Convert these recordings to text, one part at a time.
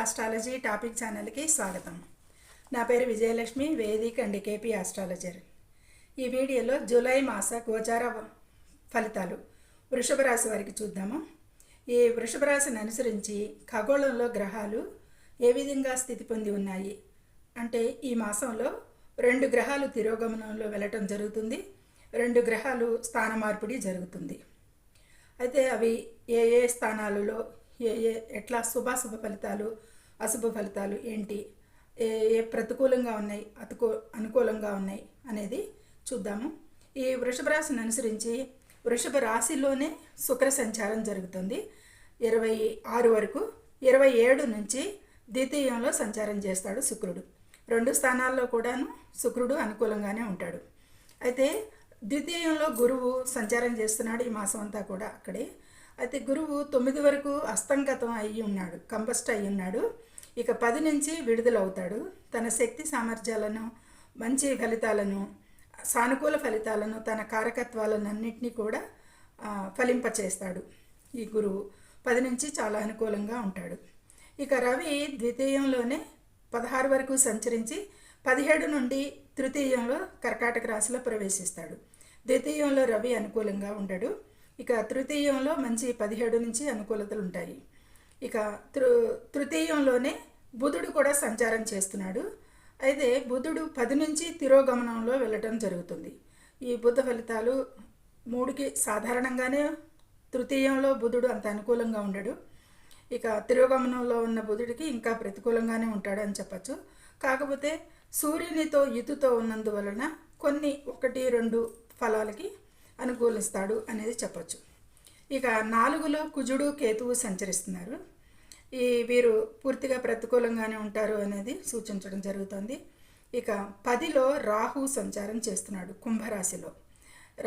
Astrology topic ఛానల్కి స్వాగతం. నా పేరు Vijayalakshmi Vedic and KP astrologer ఈ వీడియోలో జూలై మాస గోచార ఫలితాలు వృషభ రాశి వారికి చూద్దాము. ఈ వృషభ రాశిని అనుసరించి ఖగోళంలో గ్రహాలు ఏ విధంగా స్థితి పొంది ఉన్నాయి? అంటే ఈ మాసంలో రెండు గ్రహాలు తిరోగమనంలో వెళ్ళటం జరుగుతుంది. రెండు గ్రహాలు స్థాన మార్పిడి జరుగుతుంది. అయితే అవి ఏ ఏ స్థానాలలో ఏ ఏ ఎట్లా శుభాశుభ ఫలితాలు అశుభ ఫలితాలు ఏంటి? ఏ ఏ ప్రతికూలంగా ఉన్నాయి అతుకూ అనుకూలంగా ఉన్నాయి అనేది చూద్దాము. ఈ వృషభ రాశిని అనుసరించి వృషభ రాశిలోనే శుక్ర సంచారం జరుగుతుంది. ఇరవై ఆరు వరకు ఇరవై ఏడు నుంచి ద్వితీయంలో సంచారం చేస్తాడు శుక్రుడు. రెండు స్థానాల్లో కూడాను శుక్రుడు అనుకూలంగానే ఉంటాడు. అయితే ద్వితీయంలో గురువు సంచారం చేస్తున్నాడు ఈ మాసం అంతా కూడా అక్కడే. అయితే గురువు తొమ్మిది వరకు అస్తంగతం అయ్యి ఉన్నాడు కంబస్ట్ అయ్యి ఉన్నాడు. ఇక పది నుంచి విడుదలవుతాడు. తన శక్తి సామర్థ్యాలను మంచి ఫలితాలను సానుకూల ఫలితాలను తన కారకత్వాలను అన్నింటినీ కూడా ఫలింపచేస్తాడు. ఈ గురువు పది నుంచి చాలా అనుకూలంగా ఉంటాడు. ఇక రవి ద్వితీయంలోనే పదహారు వరకు సంచరించి పదిహేడు నుండి తృతీయంలో కర్కాటక రాశిలో ప్రవేశిస్తాడు. ద్వితీయంలో రవి అనుకూలంగా ఉండడు. ఇక తృతీయంలో మంచి పదిహేడు నుంచి అనుకూలతలు ఉంటాయి ఇక తృ తృతీయంలోనే బుధుడు కూడా సంచారం చేస్తున్నాడు. అయితే బుధుడు పది నుంచి తిరోగమనంలో వెళ్ళటం జరుగుతుంది. ఈ బుధ ఫలితాలు మూడుకి సాధారణంగానే తృతీయంలో బుధుడు అంత అనుకూలంగా ఉండడు. ఇక తిరోగమనంలో ఉన్న బుధుడికి ఇంకా ప్రతికూలంగానే ఉంటాడు అని చెప్పచ్చు. కాకపోతే సూర్యునితో యుతుతో ఉన్నందువలన కొన్ని ఒకటి రెండు ఫలాలకి అనుకూలిస్తాడు అనేది చెప్పచ్చు. ఇక నాలుగులో కుజుడు కేతువు సంచరిస్తున్నారు. ఈ వీరు పూర్తిగా ప్రతికూలంగానే ఉంటారు అనేది సూచించడం జరుగుతుంది. ఇక పదిలో రాహు సంచారం చేస్తున్నాడు కుంభరాశిలో.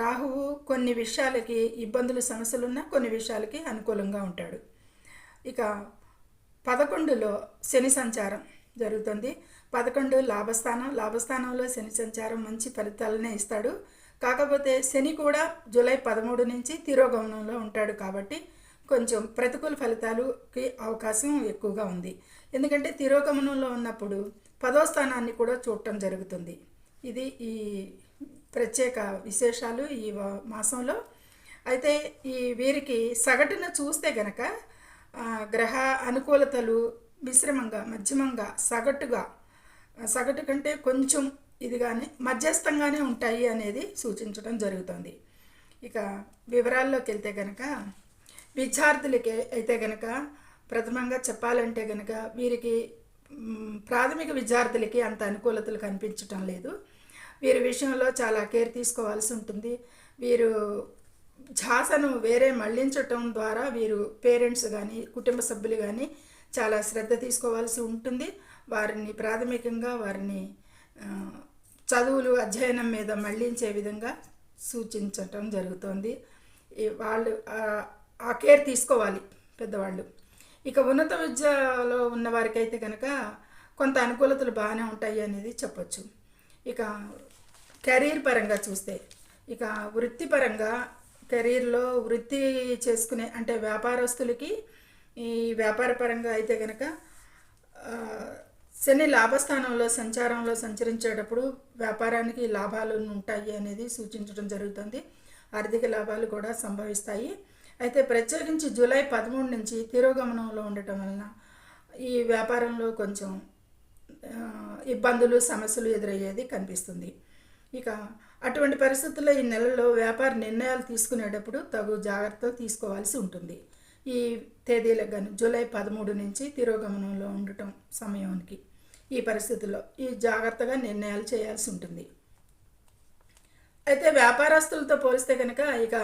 రాహువు కొన్ని విషయాలకి ఇబ్బందులు సమస్యలున్నా కొన్ని విషయాలకి అనుకూలంగా ఉంటాడు. ఇక పదకొండులో శని సంచారం జరుగుతుంది. పదకొండు లాభస్థానం లాభస్థానంలో శని సంచారం మంచి ఫలితాలనే ఇస్తాడు. కాకపోతే శని కూడా జూలై పదమూడు నుంచి తిరోగమనంలో ఉంటాడు కాబట్టి కొంచెం ప్రతికూల ఫలితాలుకి అవకాశం ఎక్కువగా ఉంది. ఎందుకంటే తిరోగమనంలో ఉన్నప్పుడు పదో స్థానాన్ని కూడా చూడటం జరుగుతుంది. ఇది ఈ ప్రత్యేక విశేషాలు ఈ మాసంలో. అయితే ఈ వీరికి సగటున చూస్తే గనక గ్రహ అనుకూలతలు మిశ్రమంగా మధ్యమంగా సగటుగా సగటు కంటే కొంచెం ఇది కానీ మధ్యస్థంగానే ఉంటాయి అనేది సూచించడం జరుగుతుంది. ఇక వివరాల్లోకి వెళ్తే కనుక విద్యార్థులకి అయితే కనుక ప్రథమంగా చెప్పాలంటే కనుక వీరికి ప్రాథమిక విద్యార్థులకి అంత అనుకూలతలు కనిపించటం లేదు. వీరి విషయంలో చాలా కేర్ తీసుకోవాల్సి ఉంటుంది. వీరు ఝాసను వేరే మళ్ళించటం ద్వారా వీరు పేరెంట్స్ కానీ కుటుంబ సభ్యులు కానీ చాలా శ్రద్ధ తీసుకోవాల్సి ఉంటుంది. వారిని ప్రాథమికంగా వారిని చదువులు అధ్యయనం మీద మళ్ళించే విధంగా సూచించటం జరుగుతోంది. వాళ్ళు ఆ- కేర్ తీసుకోవాలి పెద్దవాళ్ళు. ఇక ఉన్నత విద్యలో ఉన్న వారికైతే కనుక కొంత అనుకూలతలు బాగానే ఉంటాయి అనేది చెప్పొచ్చు. ఇక కెరీర్ పరంగా చూస్తే ఇక వృత్తిపరంగా కెరీర్లో వృత్తి చేసుకునే అంటే వ్యాపారస్తులకి ఈ వ్యాపార పరంగా అయితే కనుక శని లాభస్థానంలో సంచారంలో సంచరించేటప్పుడు వ్యాపారానికి లాభాలు ఉంటాయి అనేది సూచించడం జరుగుతుంది. ఆర్థిక లాభాలు కూడా సంభవిస్తాయి. అయితే ప్రత్యేకించి జూలై పదమూడు నుంచి తిరోగమనంలో ఉండటం వలన ఈ వ్యాపారంలో కొంచెం ఇబ్బందులు సమస్యలు ఎదురయ్యేది కనిపిస్తుంది. ఇక అటువంటి పరిస్థితుల్లో ఈ నెలలో వ్యాపార నిర్ణయాలు తీసుకునేటప్పుడు తగు జాగ్రత్త తీసుకోవాల్సి ఉంటుంది. ఈ తేదీలకు కానీ జూలై పదమూడు నుంచి తిరోగమనంలో ఉండటం సమయానికి. ఈ పరిస్థితుల్లో ఈ జాగ్రత్తగా నిర్ణయాలు చేయాల్సి ఉంటుంది. అయితే వ్యాపారస్తులతో పోలిస్తే కనుక ఇక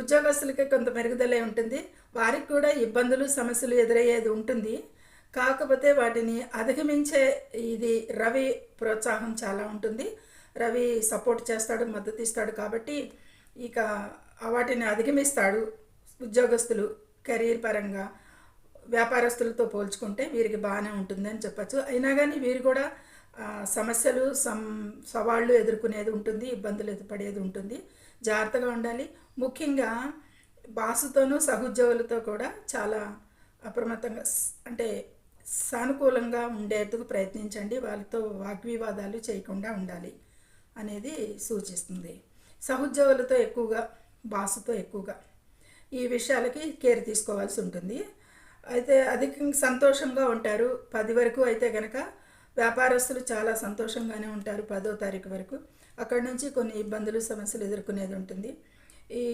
ఉద్యోగస్తులకి కొంత మెరుగుదలే ఉంటుంది. వారికి కూడా ఇబ్బందులు సమస్యలు ఎదురయ్యేది ఉంటుంది. కాకపోతే వాటిని అధిగమించే ఇది రవి ప్రోత్సాహం చాలా ఉంటుంది. రవి సపోర్ట్ చేస్తాడు మద్దతు ఇస్తాడు కాబట్టి ఇక వాటిని అధిగమిస్తాడు ఉద్యోగస్తులు కెరీర్ పరంగా. వ్యాపారస్తులతో పోల్చుకుంటే వీరికి బాగానే ఉంటుందని చెప్పచ్చు. అయినా కానీ వీరు కూడా సమస్యలు సం సవాళ్ళు ఎదుర్కొనేది ఉంటుంది ఇబ్బందులు ఎదుర్పడేది ఉంటుంది. జాగ్రత్తగా ఉండాలి. ముఖ్యంగా బాసుతోనూ సహోద్యోగులతో కూడా చాలా అప్రమత్తంగా అంటే సానుకూలంగా ఉండేందుకు ప్రయత్నించండి. వాళ్ళతో వాగ్వివాదాలు చేయకుండా ఉండాలి అనేది సూచిస్తుంది. సహోద్యోగులతో ఎక్కువగా బాసుతో ఎక్కువగా ఈ విషయాలకి కేర్ తీసుకోవాల్సి ఉంటుంది. అయితే అధికంగా సంతోషంగా ఉంటారు. పది వరకు అయితే కనుక వ్యాపారస్తులు చాలా సంతోషంగానే ఉంటారు పదో తారీఖు వరకు. అక్కడి నుంచి కొన్ని ఇబ్బందులు సమస్యలు ఎదుర్కొనేది ఉంటుంది. ఈ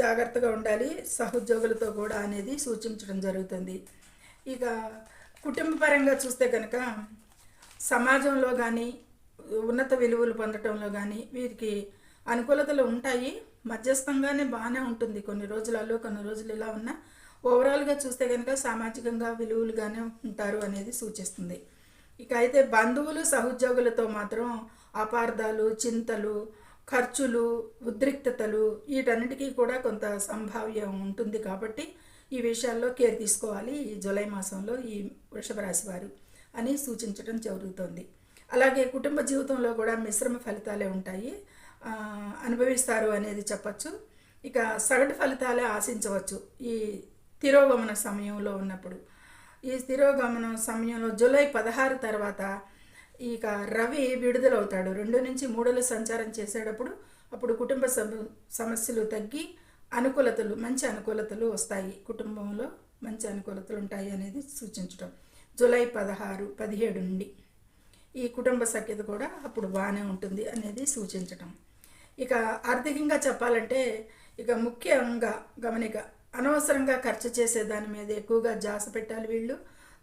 జాగ్రత్తగా ఉండాలి. సహోద్యోగులతో కూడా అనేది సూచించడం జరుగుతుంది. ఇక కుటుంబపరంగా చూస్తే కనుక సమాజంలో కానీ ఉన్నత విలువలు పొందటంలో కానీ వీరికి అనుకూలతలు ఉంటాయి. మధ్యస్థంగానే బాగానే ఉంటుంది. కొన్ని రోజులలో కొన్ని రోజులు ఇలా ఉన్నా ఓవరాల్గా చూస్తే కనుక సామాజికంగా విలువలుగానే ఉంటారు అనేది సూచిస్తుంది. ఇక అయితే బంధువులు సహోద్యోగులతో మాత్రం అపార్థాలు చింతలు ఖర్చులు ఉద్రిక్తతలు వీటన్నిటికీ కూడా కొంత సంభావ్యం ఉంటుంది కాబట్టి ఈ విషయాల్లో కేర్ తీసుకోవాలి ఈ జూలై మాసంలో ఈ వృషభ రాశి వారు అని సూచించడం జరుగుతుంది. అలాగే కుటుంబ జీవితంలో కూడా మిశ్రమ ఫలితాలే ఉంటాయి. అనుభవిస్తారు అనేది చెప్పచ్చు. ఇక సగటు ఫలితాలే ఆశించవచ్చు ఈ తిరోగమన సమయంలో ఉన్నప్పుడు. ఈ తిరోగమనం సమయంలో జూలై పదహారు తర్వాత ఇక రవి విడుదలవుతాడు. రెండు నుంచి మూడుల సంచారం చేసేటప్పుడు అప్పుడు కుటుంబ సమస్యలు తగ్గి అనుకూలతలు మంచి అనుకూలతలు వస్తాయి. కుటుంబంలో మంచి అనుకూలతలు ఉంటాయి అనేది సూచించడం జూలై పదహారు పదిహేడు నుండి ఈ కుటుంబ సఖ్యత కూడా అప్పుడు బాగానే ఉంటుంది అనేది సూచించటం. ఇక ఆర్థికంగా చెప్పాలంటే ఇక ముఖ్యంగా గమనిక అనవసరంగా ఖర్చు చేసే దాని మీద ఎక్కువగా జాస పెట్టాలి వీళ్ళు.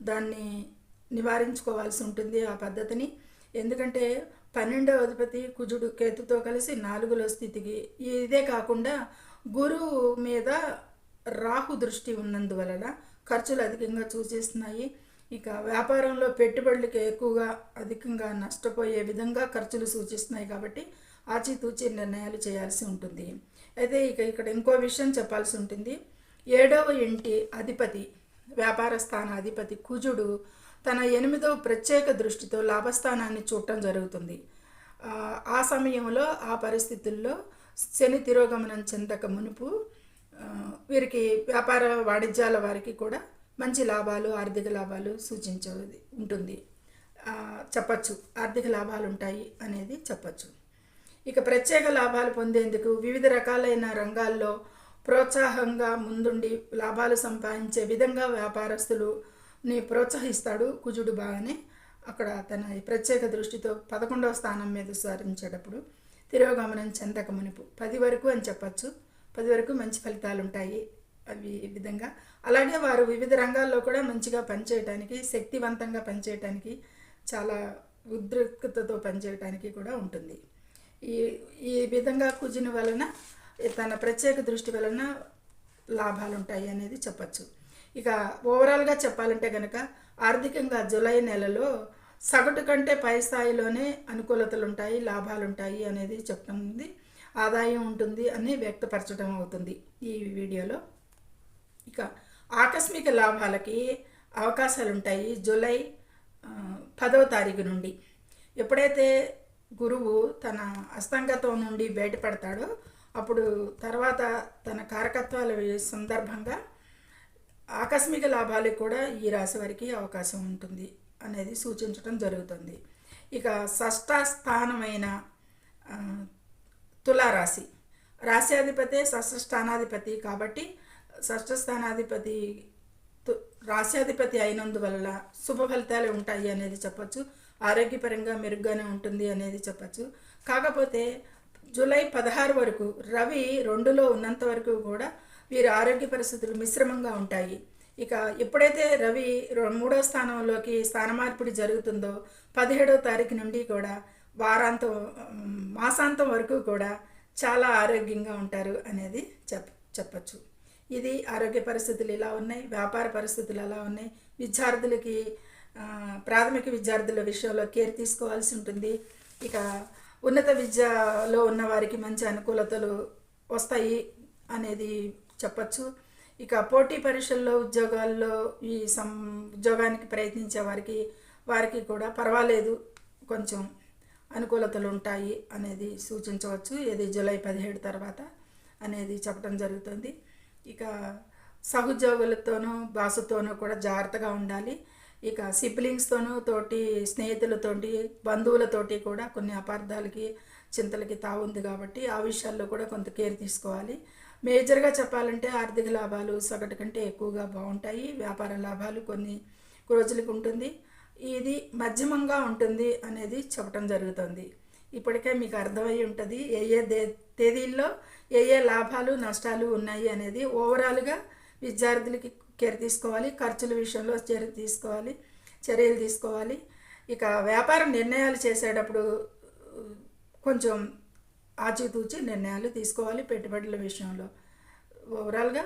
దాన్ని నివారించుకోవాల్సి ఉంటుంది ఆ పద్ధతిని. ఎందుకంటే పన్నెండవ అధిపతి కుజుడు కేతుతో కలిసి నాలుగులో స్థితికి ఇదే కాకుండా గురువు మీద రాహు దృష్టి ఉన్నందువలన ఖర్చులు అధికంగా సూచిస్తున్నాయి ఇక వ్యాపారంలో పెట్టుబడులకి ఎక్కువగా అధికంగా నష్టపోయే విధంగా ఖర్చులు సూచిస్తున్నాయి కాబట్టి ఆచితూచి నిర్ణయాలు చేయాల్సి ఉంటుంది. అయితే ఇక ఇక్కడ ఇంకో విషయం చెప్పాల్సి ఉంటుంది. ఏడవ ఇంటి అధిపతి వ్యాపార స్థాన అధిపతి కుజుడు తన ఎనిమిదవ ప్రత్యేక దృష్టితో లాభస్థానాన్ని చూడటం జరుగుతుంది. ఆ, సమయంలో ఆ పరిస్థితుల్లో శని తిరోగమనం చెందక మునుపు వీరికి వ్యాపార వాణిజ్యాల వారికి కూడా మంచి లాభాలు ఆర్థిక లాభాలు సూచించేది ఉంటుంది. చెప్పచ్చు. ఆర్థిక లాభాలు ఉంటాయి అనేది చెప్పచ్చు. ఇక ప్రత్యేక లాభాలు పొందేందుకు వివిధ రకాలైన రంగాల్లో ప్రోత్సాహంగా ముందుండి లాభాలు సంపాదించే విధంగా వ్యాపారస్తులుని ప్రోత్సహిస్తాడు కుజుడు బాగానే. అక్కడ తన ప్రత్యేక దృష్టితో పదకొండవ స్థానం మీద సారించేటప్పుడు తిరోగమనం చెందక మునుపు పది వరకు అని చెప్పచ్చు. పది వరకు మంచి ఫలితాలు ఉంటాయి అవి ఈ విధంగా. అలాగే వారు వివిధ రంగాల్లో కూడా మంచిగా పనిచేయటానికి శక్తివంతంగా పనిచేయటానికి చాలా ఉద్రిక్తతతో పనిచేయటానికి కూడా ఉంటుంది. ఈ ఈ విధంగా కుజిన వలన తన ప్రత్యేక దృష్టి వలన లాభాలు ఉంటాయి అనేది చెప్పచ్చు. ఇక ఓవరాల్గా చెప్పాలంటే కనుక ఆర్థికంగా జూలై నెలలో సగటు కంటే పై స్థాయిలోనే అనుకూలతలు ఉంటాయి లాభాలు ఉంటాయి అనేది చెప్తుంది ఆదాయం ఉంటుంది అని వ్యక్తపరచడం అవుతుంది ఈ వీడియోలో. ఇక ఆకస్మిక లాభాలకి అవకాశాలు ఉంటాయి జూలై పదవ తారీఖు నుండి. ఎప్పుడైతే గురువు తన అస్తంగతం నుండి బయటపడతాడో అప్పుడు తర్వాత తన కారకత్వాల సందర్భంగా ఆకస్మిక లాభాలకు కూడా ఈ రాశి వారికి అవకాశం ఉంటుంది అనేది సూచించడం జరుగుతుంది. ఇక షష్ట స్థానమైన తులారాశి. రాశ్యాధిపతే షష్ట స్థానాధిపతి కాబట్టి షష్ట స్థానాధిపతి తు- రాశ్యాధిపతి అయినందువల్ల శుభ ఫలితాలు ఉంటాయి అనేది చెప్పచ్చు. ఆరోగ్యపరంగా మెరుగ్గానే ఉంటుంది అనేది చెప్పచ్చు. కాకపోతే జూలై పదహారు వరకు రవి రెండులో ఉన్నంత వరకు కూడా వీరి ఆరోగ్య పరిస్థితులు మిశ్రమంగా ఉంటాయి. ఇక ఎప్పుడైతే రవి మూడో స్థానంలోకి స్థానమార్పిడి జరుగుతుందో పదిహేడో తారీఖు నుండి కూడా వారాంతం మాసాంతం వరకు కూడా చాలా ఆరోగ్యంగా ఉంటారు అనేది చెప్ చెప్పచ్చు. ఇది ఆరోగ్య పరిస్థితులు ఇలా ఉన్నాయి వ్యాపార పరిస్థితులు ఎలా ఉన్నాయి. విద్యార్థులకి ప్రాథమిక విద్యార్థుల విషయంలో కేర్ తీసుకోవాల్సి ఉంటుంది. ఇక ఉన్నత విద్యలో ఉన్న వారికి మంచి అనుకూలతలు వస్తాయి అనేది చెప్పచ్చు. ఇక పోటీ పరీక్షల్లో ఉద్యోగాల్లో ఈ సం ఉద్యోగానికి ప్రయత్నించే వారికి వారికి కూడా పర్వాలేదు. కొంచెం అనుకూలతలు ఉంటాయి అనేది సూచించవచ్చు. ఇది జూలై పదిహేడు తర్వాత అనేది చెప్పడం జరుగుతుంది. ఇక సహోద్యోగులతోనూ బాసుతోనూ కూడా జాగ్రత్తగా ఉండాలి. ఇక సిబ్లింగ్స్తోనూ తోటి స్నేహితులతోటి బంధువులతోటి కూడా కొన్ని అపార్థాలకి చింతలకి తావుంది కాబట్టి ఆ విషయాల్లో కూడా కొంత కేర్ తీసుకోవాలి. మేజర్గా చెప్పాలంటే ఆర్థిక లాభాలు సగటు కంటే ఎక్కువగా బాగుంటాయి. వ్యాపార లాభాలు కొన్ని రోజులకు ఉంటుంది. ఇది మధ్యమంగా ఉంటుంది అనేది చెప్పడం జరుగుతుంది. ఇప్పటికే మీకు అర్థమై ఉంటుంది ఏ ఏ దే తేదీల్లో ఏ ఏ లాభాలు నష్టాలు ఉన్నాయి అనేది ఓవరాల్గా విద్యార్థులకి కేర్ తీసుకోవాలి ఖర్చుల విషయంలో చర్య తీసుకోవాలి చర్యలు తీసుకోవాలి. ఇక వ్యాపార నిర్ణయాలు చేసేటప్పుడు కొంచెం ఆచితూచి నిర్ణయాలు తీసుకోవాలి పెట్టుబడుల విషయంలో. ఓవరాల్గా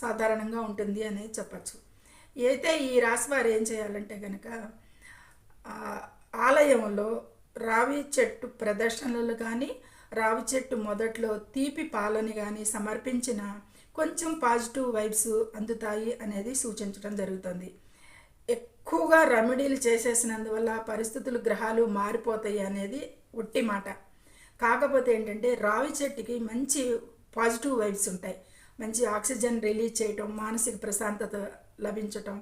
సాధారణంగా ఉంటుంది అనేది చెప్పచ్చు. అయితే ఈ రాశి వారు ఏం చేయాలంటే కనుక ఆలయంలో రావి చెట్టు ప్రదర్శనలు కానీ రావి చెట్టు మొదట్లో తీపి పాలని కానీ సమర్పించిన కొంచెం పాజిటివ్ వైబ్స్ అందుతాయి అనేది సూచించడం జరుగుతుంది. ఎక్కువగా రెమెడీలు చేసేసినందువల్ల పరిస్థితులు గ్రహాలు మారిపోతాయి అనేది ఒట్టి మాట. కాకపోతే ఏంటంటే రావి చెట్టుకి మంచి పాజిటివ్ వైబ్స్ ఉంటాయి. మంచి ఆక్సిజన్ రిలీజ్ చేయటం మానసిక ప్రశాంతత లభించటం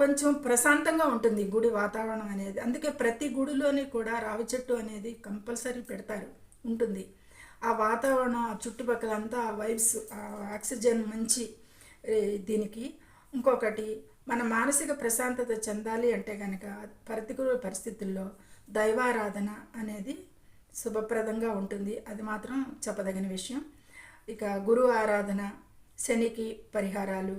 కొంచెం ప్రశాంతంగా ఉంటుంది గుడి వాతావరణం అనేది. అందుకే ప్రతి గుడిలోని కూడా రావి చెట్టు అనేది కంపల్సరీ పెడతారు ఉంటుంది. ఆ వాతావరణం ఆ చుట్టుపక్కల అంతా ఆ వైబ్స్ ఆ ఆక్సిజన్ మంచి దీనికి. ఇంకొకటి మన మానసిక ప్రశాంతత చెందాలి అంటే కనుక ప్రతికూల పరిస్థితుల్లో దైవారాధన అనేది శుభప్రదంగా ఉంటుంది. అది మాత్రం చెప్పదగిన విషయం. ఇక గురు ఆరాధన శనికి పరిహారాలు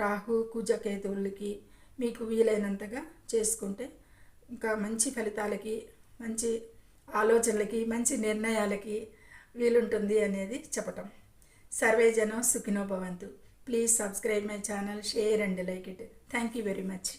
రాహు కుజకేతువులకి మీకు వీలైనంతగా చేసుకుంటే ఇంకా మంచి ఫలితాలకి మంచి ఆలోచనలకి మంచి నిర్ణయాలకి వీలుంటుంది అనేది చెప్పటం. సర్వే జనం సుఖినో భవంతు. Please subscribe my channel share and like it. Thank you very much.